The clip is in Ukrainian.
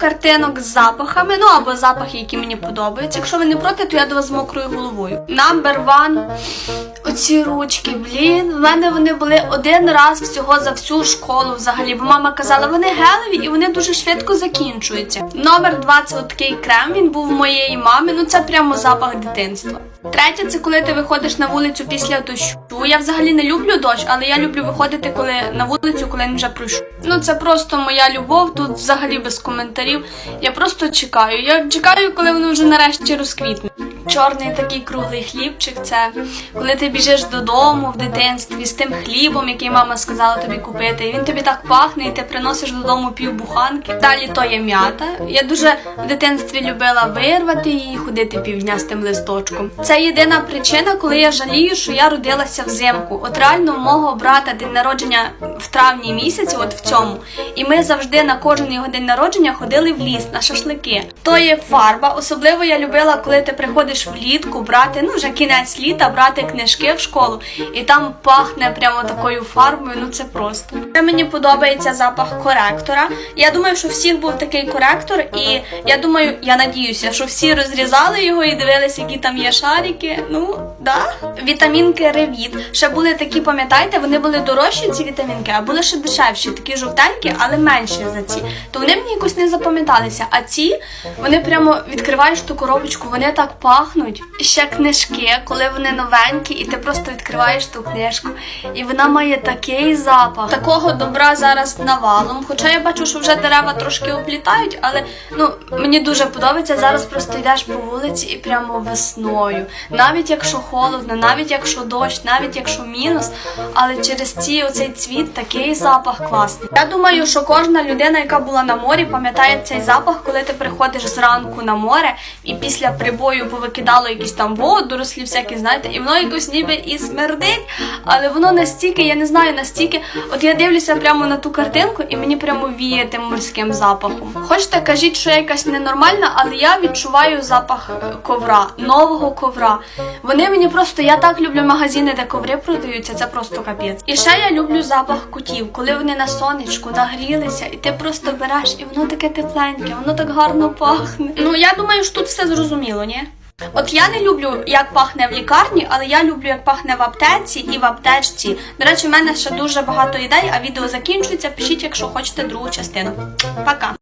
картинок з запахами, ну або запахи, які мені подобаються. Якщо ви не проти, то я до вас з мокрою головою. Number one. Оці ручки, блін, в мене вони були один раз всього за всю школу взагалі, бо мама казала, вони гелеві і вони дуже швидко закінчуються. Номер два це такий крем, він був в моєї мами, ну це прямо запах дитинства. Третє, це коли ти виходиш на вулицю після дощу. Я взагалі не люблю дощ, але я люблю виходити коли на вулицю, коли він вже пройшов. Ну це просто моя любов, тут взагалі без коментарів. Я просто чекаю. Я чекаю, коли воно вже нарешті розквітне. Чорний такий круглий хлібчик це коли ти біжиш додому в дитинстві з тим хлібом, який мама сказала тобі купити. І він тобі так пахне, і ти приносиш додому півбуханки. Далі то є м'ята. Я дуже в дитинстві любила вирвати її, ходити півдня з тим листочком. Це єдина причина, коли я жалію, що я родилася взимку. От реально мого брата день народження в травні місяці, от в цьому. І ми завжди на кожен його день народження ходили в ліс на шашлики. То є фарба. Особливо я любила, коли ти приходиш влітку брати, ну вже кінець літа, брати книжки в школу, і там пахне прямо такою фарбою. Ну це просто. Ще Мені подобається запах коректора. Я думаю, що всіх був такий коректор, і я думаю, я надіюся, що всі розрізали його і дивилися, які там є шарики. Ну да. Вітамінки Ревіт. Ще були такі, пам'ятаєте, вони були дорожчі, ці вітамінки, а були ще дешевші, такі жовтенькі, але менші за ці. То вони мені якось не запам'яталися. А ці вони прямо відкриваєш ту коробочку, вони так пахнуть. І ще книжки, коли вони новенькі, і ти просто відкриваєш ту книжку, і вона має такий запах. Такого добра зараз навалом. Хоча я бачу, що вже дерева трошки облітають, але ну мені дуже подобається. Зараз просто йдеш по вулиці і прямо весною. Навіть якщо холодно, навіть якщо дощ, навіть якщо мінус, але через ці оцей цвіт такий запах класний. Я думаю, що кожна людина, яка була на морі, пам'ятає цей запах, коли ти приходиш зранку на море і після прибою повикидало якісь там водорослі, всякі, знаєте, і воно якось ніби і смердить, але воно настільки, я не знаю, настільки. От я дивлюся прямо на ту картинку, і мені прямо віє тим морським запахом. Хочете, кажіть, що я якась ненормальна, але я відчуваю запах е, ковра, нового ковра. Вони мені просто, я так люблю магазини, де коври продаються, це просто капець. І ще я люблю запах котів, коли вони на сонечку нагрілися, і ти просто береш, і воно таке тепленьке, воно так гарно пахне. Ну я думаю, що тут все зрозуміло, ні? От я не люблю, як пахне в лікарні, але я люблю, як пахне в аптеці і в аптечці. До речі, в мене ще дуже багато ідей, а відео закінчується. Пишіть, якщо хочете другу частину. Пока!